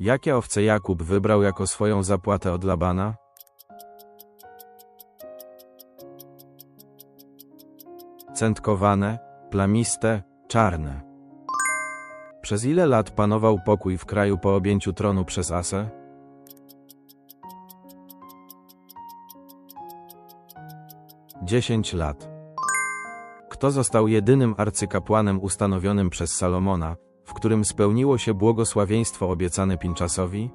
Jakie owce Jakub wybrał jako swoją zapłatę od Labana? Centkowane, plamiste, czarne. Przez ile lat panował pokój w kraju po objęciu tronu przez Asę? Dziesięć lat. Kto został jedynym arcykapłanem ustanowionym przez Salomona, w którym spełniło się błogosławieństwo obiecane Pinczasowi?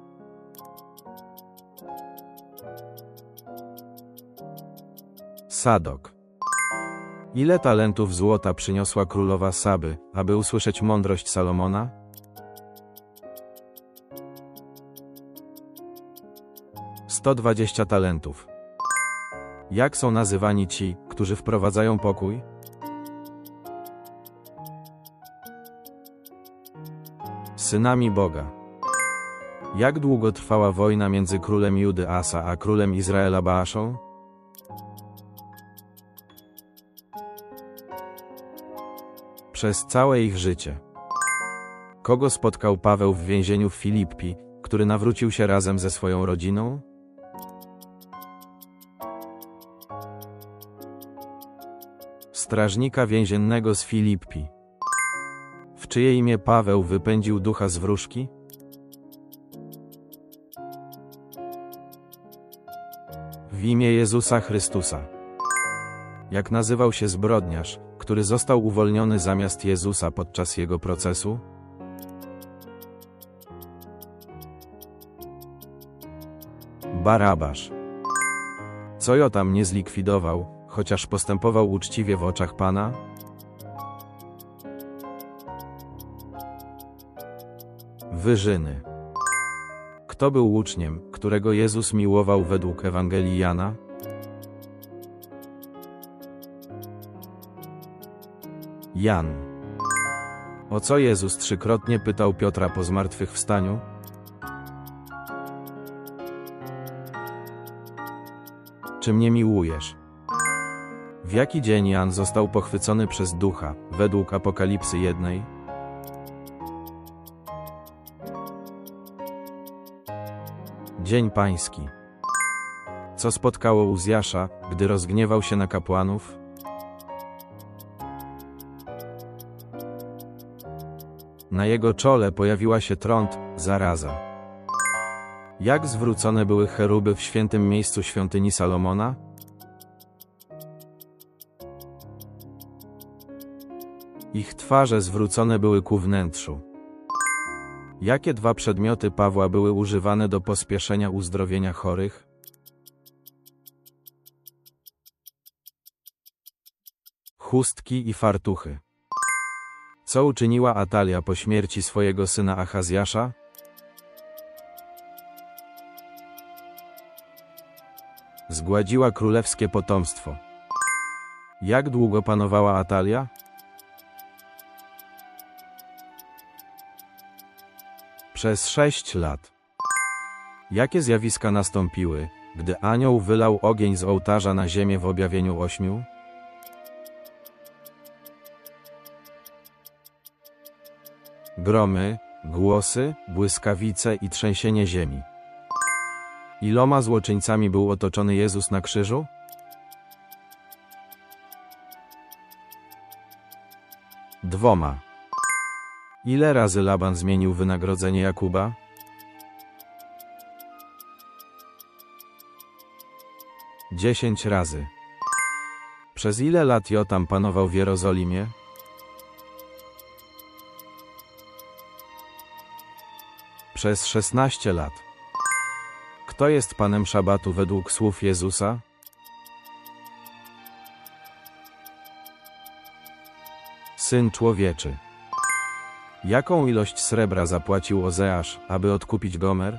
Sadok. Ile talentów złota przyniosła królowa Saby, aby usłyszeć mądrość Salomona? Sto dwadzieścia talentów. Jak są nazywani ci, którzy wprowadzają pokój? Synami Boga. Jak długo trwała wojna między królem Judy Asa a królem Izraela Baaszą? Przez całe ich życie. Kogo spotkał Paweł w więzieniu w Filippi, który nawrócił się razem ze swoją rodziną? Strażnika więziennego z Filippi. Czyje imię Paweł wypędził ducha z wróżki? W imię Jezusa Chrystusa. Jak nazywał się zbrodniarz, który został uwolniony zamiast Jezusa podczas jego procesu? Barabasz. Co Jotam nie zlikwidował, chociaż postępował uczciwie w oczach Pana? Wyżyny. Kto był uczniem, którego Jezus miłował według Ewangelii Jana? Jan. O co Jezus trzykrotnie pytał Piotra po zmartwychwstaniu? Czy mnie miłujesz? W jaki dzień Jan został pochwycony przez ducha, według Apokalipsy jednej? Dzień Pański. Co spotkało Uzjasza, gdy rozgniewał się na kapłanów? Na jego czole pojawiła się trąd, zaraza. Jak zwrócone były cheruby w świętym miejscu świątyni Salomona? Ich twarze zwrócone były ku wnętrzu. Jakie dwa przedmioty Pawła były używane do pospieszenia uzdrowienia chorych? Chustki i fartuchy. Co uczyniła Atalia po śmierci swojego syna Achazjasza? Zgładziła królewskie potomstwo. Jak długo panowała Atalia? Przez sześć lat. Jakie zjawiska nastąpiły, gdy anioł wylał ogień z ołtarza na ziemię w objawieniu ośmiu? Gromy, głosy, błyskawice i trzęsienie ziemi. Iloma złoczyńcami był otoczony Jezus na krzyżu? Dwoma. Ile razy Laban zmienił wynagrodzenie Jakuba? Dziesięć razy. Przez ile lat Jotam panował w Jerozolimie? Przez szesnaście lat. Kto jest panem szabatu według słów Jezusa? Syn człowieczy. Jaką ilość srebra zapłacił Ozeasz, aby odkupić Gomer?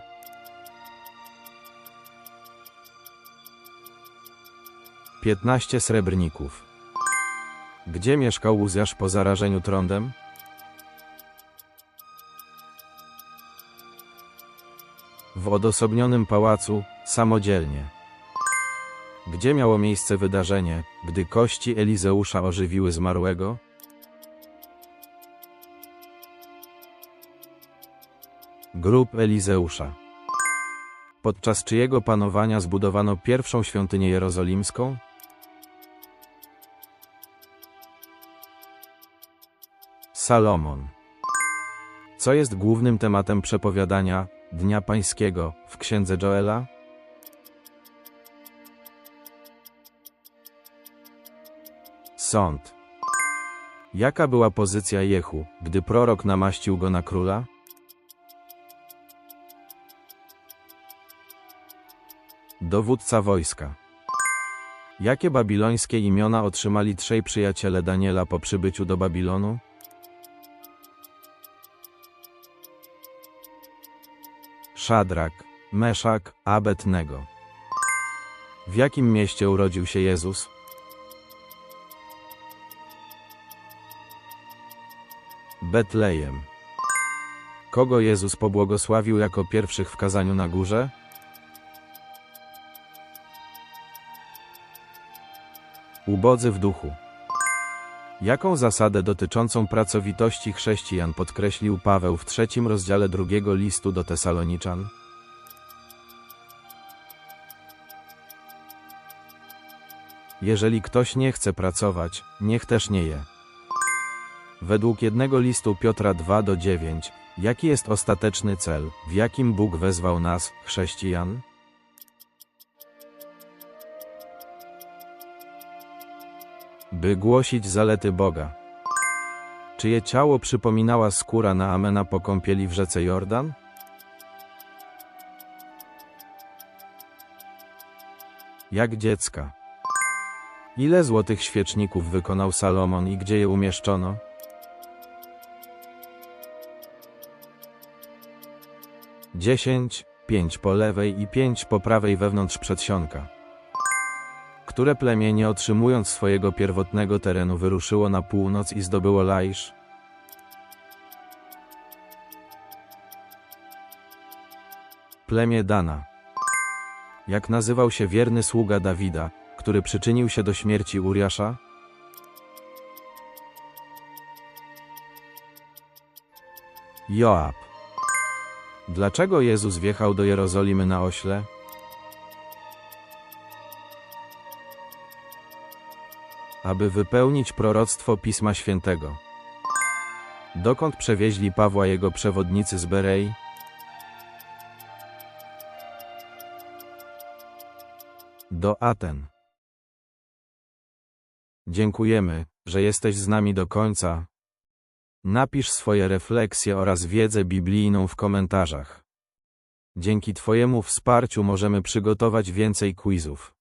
Piętnaście srebrników. Gdzie mieszkał Uzjasz po zarażeniu trądem? W odosobnionym pałacu, samodzielnie. Gdzie miało miejsce wydarzenie, gdy kości Elizeusza ożywiły zmarłego? Grób Elizeusza. Podczas czyjego panowania zbudowano pierwszą świątynię jerozolimską? Salomon. Co jest głównym tematem przepowiadania Dnia Pańskiego w księdze Joela? Sąd. Jaka była pozycja Jehu, gdy prorok namaścił go na króla? Dowódca wojska. Jakie babilońskie imiona otrzymali trzej przyjaciele Daniela po przybyciu do Babilonu? Szadrak, Meszak, Abednego. W jakim mieście urodził się Jezus? Betlejem. Kogo Jezus pobłogosławił jako pierwszych w kazaniu na górze? Ubodzy w duchu. Jaką zasadę dotyczącą pracowitości chrześcijan podkreślił Paweł w trzecim rozdziale drugiego listu do Tesaloniczan? Jeżeli ktoś nie chce pracować, niech też nie je. Według jednego listu Piotra 2 do 9, jaki jest ostateczny cel, w jakim Bóg wezwał nas, chrześcijan? By głosić zalety Boga. Czyje ciało przypominała skóra na Amena po kąpieli w rzece Jordan? Jak dziecka. Ile złotych świeczników wykonał Salomon i gdzie je umieszczono? Dziesięć, pięć po lewej i pięć po prawej wewnątrz przedsionka. Które plemię nie otrzymując swojego pierwotnego terenu wyruszyło na północ i zdobyło Laisz? Plemię Dana. Jak nazywał się wierny sługa Dawida, który przyczynił się do śmierci Uriasza? Joab. Dlaczego Jezus wjechał do Jerozolimy na ośle? Aby wypełnić proroctwo Pisma Świętego. Dokąd przewieźli Pawła jego przewodnicy z Berei? Do Aten. Dziękujemy, że jesteś z nami do końca. Napisz swoje refleksje oraz wiedzę biblijną w komentarzach. Dzięki Twojemu wsparciu możemy przygotować więcej quizów.